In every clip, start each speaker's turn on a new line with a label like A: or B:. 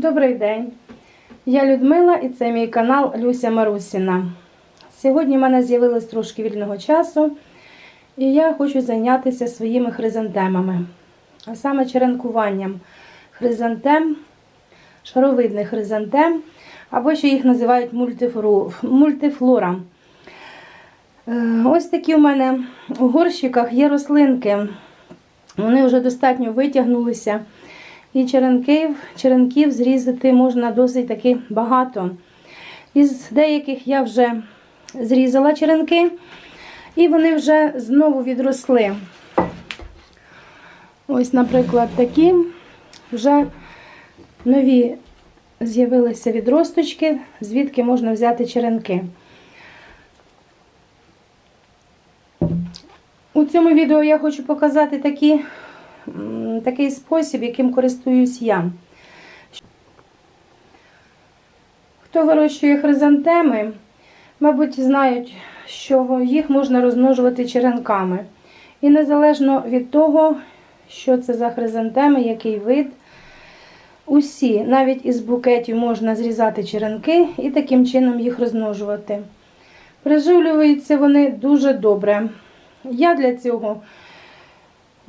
A: Добрий день! Я Людмила і це мій канал Люся Марусіна. Сьогодні в мене з'явилось трошки вільного часу, і я хочу зайнятися своїми хризантемами, а саме черенкуванням хризантем, шаровидних хризантем, або ще їх називають мультифлора. Е, Ось такі у мене у горщиках є рослинки. Вони вже достатньо витягнулися. І черенків, черенків зрізати можна досить таки багато. Із деяких я вже зрізала черенки, і вони вже знову відросли. Ось, наприклад, такі вже нові з'явилися відросточки, звідки можна взяти черенки. У цьому відео я хочу показати такі такий спосіб, яким користуюсь я. Хто вирощує хризантеми, мабуть, знають, що їх можна розмножувати черенками. І незалежно від того, що це за хризантеми, який вид, усі, навіть із букетів можна зрізати черенки і таким чином їх розмножувати. Приживлюються вони дуже добре. Я для цього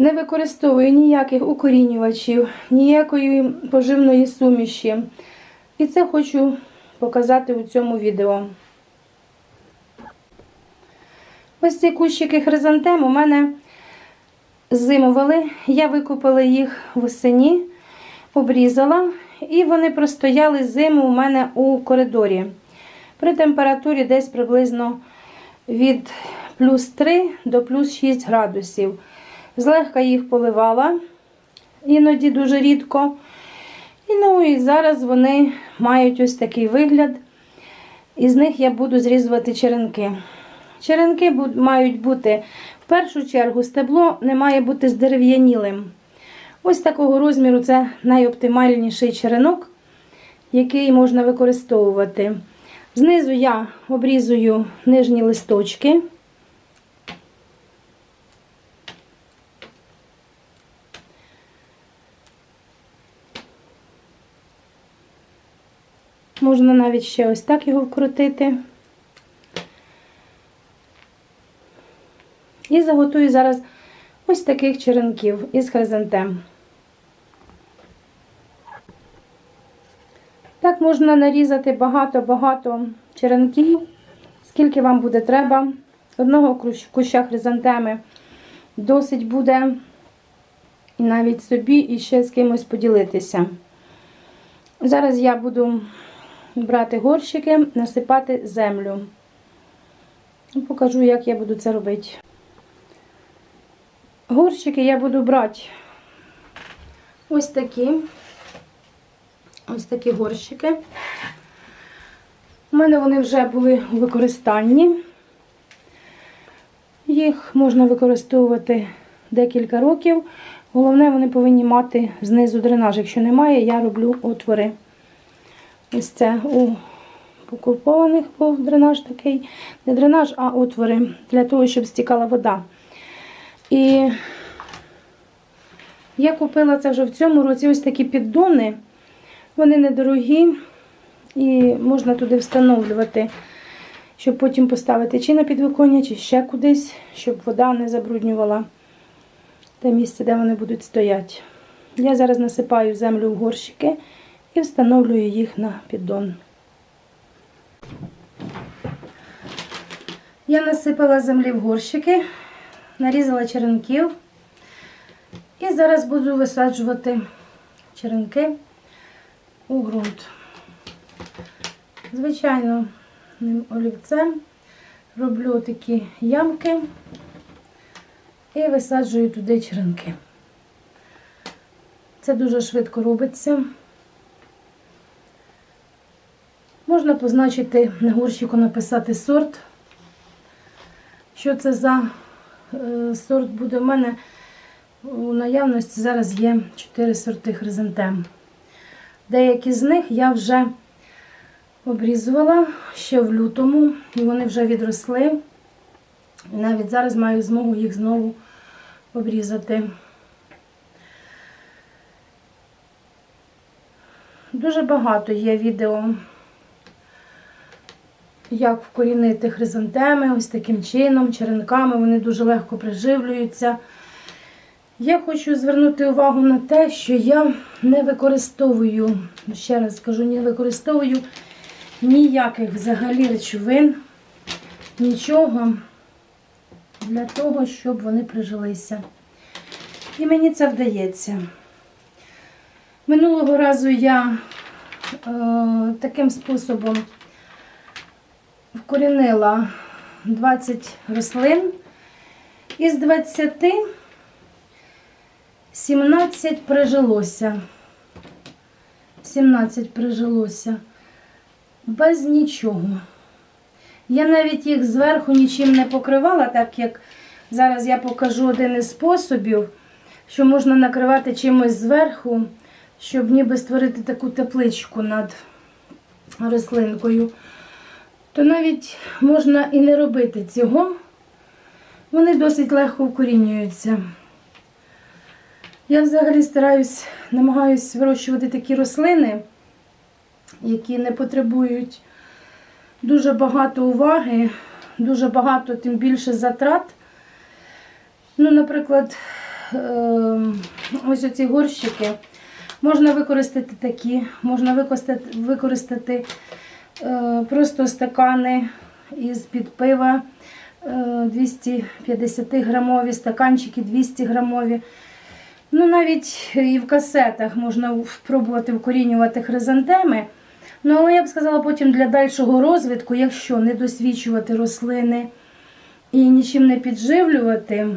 A: не використовую ніяких укорінювачів, ніякої поживної суміші. І це хочу показати у цьому відео. Ось ці кущики хризантем у мене зимували. Я викупила їх восені, обрізала, і вони простояли зиму у мене у коридорі. При температурі десь приблизно від плюс 3 до плюс 6 градусів. Злегка їх поливала, іноді дуже рідко. І ну і зараз вони мають ось такий вигляд. Із них я буду зрізувати черенки. Черенки мають бути, в першу чергу, стебло не має бути здерев'янілим. Ось такого розміру це найоптимальніший черенок, який можна використовувати. Знизу я обрізую нижні листочки. Можна навіть ще ось так його вкрутити. І заготую зараз ось таких черенків із хризантем. Так можна нарізати багато-багато черенків, скільки вам буде треба. Одного куща хризантеми досить буде і навіть собі, і ще з кимось поділитися. Зараз я буду брати горщики, насипати землю. Покажу, як я буду це робити. Горщики я буду брати ось такі. Ось такі горщики. У мене вони вже були у використанні. Їх можна використовувати декілька років. Головне, вони повинні мати знизу дренаж. Якщо немає, я роблю отвори. Ось це у покупованих був дренаж такий. Не дренаж, а отвори для того, щоб стікала вода. І я купила це вже в цьому році ось такі піддони. Вони недорогі і можна туди встановлювати, щоб потім поставити чи на підвиконня, чи ще кудись, щоб вода не забруднювала те місце, де вони будуть стояти. Я зараз насипаю землю в горщики і встановлюю їх на піддон. Я насипала землі в горщики, нарізала черенків і зараз буду висаджувати черенки у ґрунт. Звичайно, олівцем роблю такі ямки і висаджую туди черенки. Це дуже швидко робиться. Можна позначити на горщику, написати сорт. Що це за е, сорт буде у мене у наявності зараз є 4 сорти хризантем. Деякі з них я вже обрізувала ще в лютому, і вони вже відросли. І навіть зараз маю змогу їх знову обрізати. Дуже багато є відео, як вкорінити хризантеми, ось таким чином, черенками, вони дуже легко приживлюються. Я хочу звернути увагу на те, що я не використовую, ще раз скажу, не використовую ніяких взагалі речовин, нічого для того, щоб вони прижилися. І мені це вдається. Минулого разу я е, таким способом вкорінила 20 рослин. Із 20 17 прижилося. 17 прижилося. Без нічого. Я навіть їх зверху нічим не покривала, так як зараз я покажу один із способів, що можна накривати чимось зверху, щоб ніби створити таку тепличку над рослинкою. То навіть можна і не робити цього. Вони досить легко вкорінюються. Я взагалі стараюсь, намагаюсь вирощувати такі рослини, які не потребують дуже багато уваги, дуже багато, тим більше затрат. Ну, наприклад, ем, ось оці горщики. Можна використати такі, можна використати, використати просто стакани із-під пива е, 250 грамові, стаканчики 200 грамові. Ну, навіть і в касетах можна спробувати вкорінювати хризантеми. Ну, але я б сказала, потім для дальшого розвитку, якщо не досвідчувати рослини і нічим не підживлювати,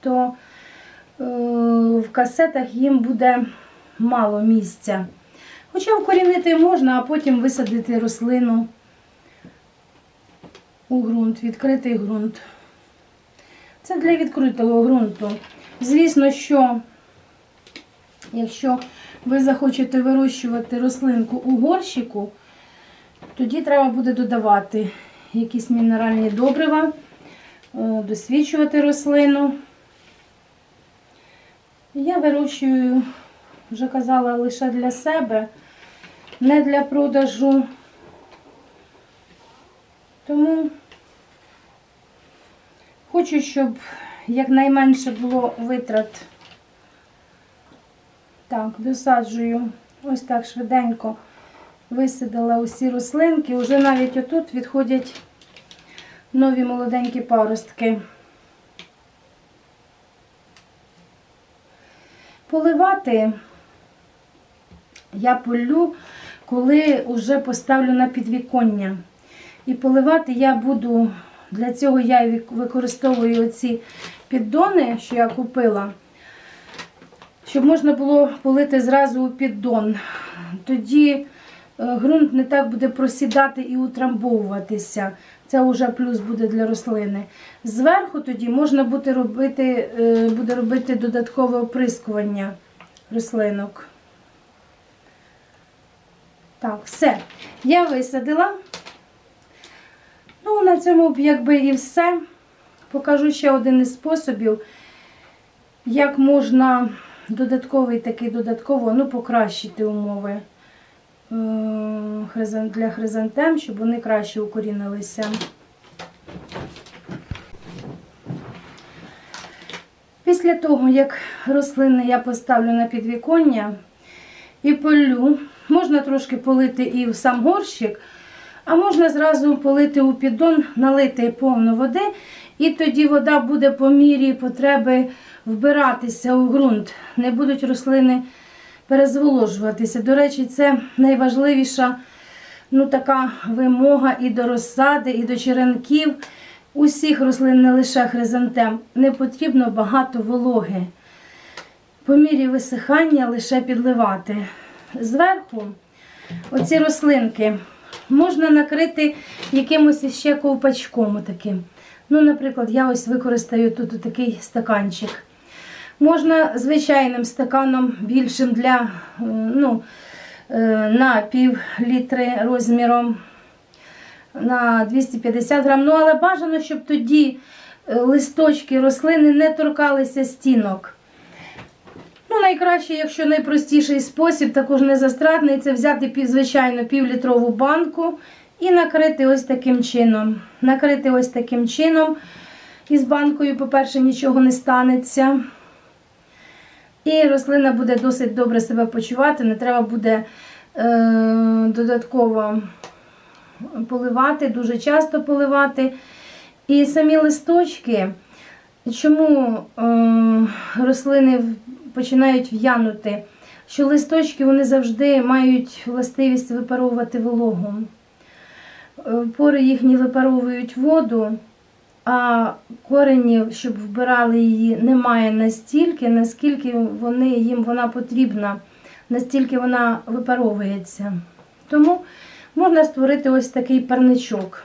A: то е, в касетах їм буде мало місця. Хоча вкорінити можна, а потім висадити рослину у ґрунт, відкритий ґрунт. Це для відкритого ґрунту. Звісно, що якщо ви захочете вирощувати рослинку у горщику, тоді треба буде додавати якісь мінеральні добрива, е, досвідчувати рослину. Я вирощую, вже казала, лише для себе, не для продажу. Тому хочу, щоб якнайменше було витрат. Так, досаджую ось так швиденько висадила усі рослинки. Уже навіть отут відходять нові молоденькі паростки. Поливати я полю, коли вже поставлю на підвіконня. І поливати я буду, для цього я використовую оці піддони, що я купила, щоб можна було полити зразу у піддон. Тоді е, ґрунт не так буде просідати і утрамбовуватися. Це вже плюс буде для рослини. Зверху тоді можна буде робити, е, буде робити додаткове оприскування рослинок. Так, все. Я висадила. Ну, на цьому якби і все. Покажу ще один із способів, як можна додатковий такий додатково ну, покращити умови для хризантем, щоб вони краще укорінилися. Після того, як рослини я поставлю на підвіконня і полю, можна трошки полити і в сам горщик, а можна зразу полити у піддон, налити повно води, і тоді вода буде по мірі потреби вбиратися у ґрунт. Не будуть рослини перезволожуватися. До речі, це найважливіша ну, така вимога і до розсади, і до черенків. Усіх рослин, не лише хризантем, не потрібно багато вологи. По мірі висихання лише підливати. Зверху оці рослинки можна накрити якимось ще ковпачком таким. Ну, наприклад, я ось використаю тут такий стаканчик. Можна звичайним стаканом більшим для е, ну, е, на пів літри розміром на 250 грам. Ну, але бажано, щоб тоді е, листочки рослини не торкалися стінок. Ну, найкраще, якщо найпростіший спосіб, також незастратний, це взяти звичайно півлітрову банку і накрити ось таким чином. Накрити ось таким чином. Із банкою, по-перше, нічого не станеться. І рослина буде досить добре себе почувати, не треба буде е, додатково поливати, дуже часто поливати. І самі листочки, чому е, рослини починають в'янути? Що листочки вони завжди мають властивість випаровувати вологу. Е, Пори їхні випаровують воду, а коренів, щоб вбирали її, немає настільки, наскільки вони, їм вона потрібна, настільки вона випаровується. Тому можна створити ось такий парничок.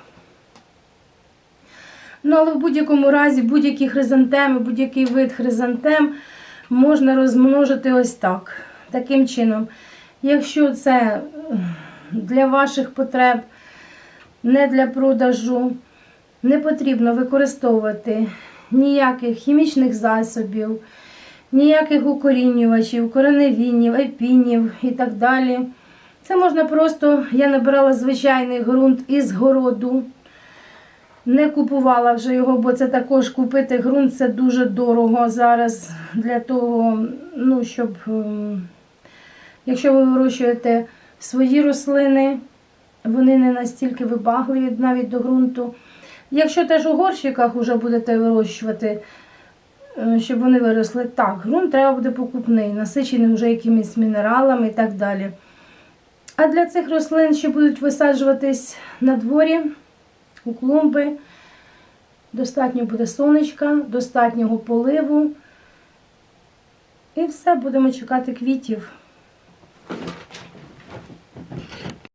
A: Ну, але в будь-якому разі будь-які хризантеми, будь-який вид хризантем можна розмножити ось так. Таким чином. Якщо це е, для ваших потреб, не для продажу, не потрібно використовувати ніяких хімічних засобів, ніяких укорінювачів, кореневінів, епінів і так далі. Це можна просто, я набирала звичайний ґрунт із городу. Не купувала вже його, бо це також купити ґрунт це дуже дорого зараз для того, ну, щоб, ем, якщо ви вирощуєте свої рослини, вони не настільки вибагливі навіть до ґрунту. Якщо теж у горщиках вже будете вирощувати, е, щоб вони виросли, так, ґрунт треба буде покупний, насичений вже якимись мінералами і так далі. А для цих рослин, що будуть висаджуватись на дворі, у клумби, достатньо буде сонечка, достатнього поливу. І все, будемо чекати квітів.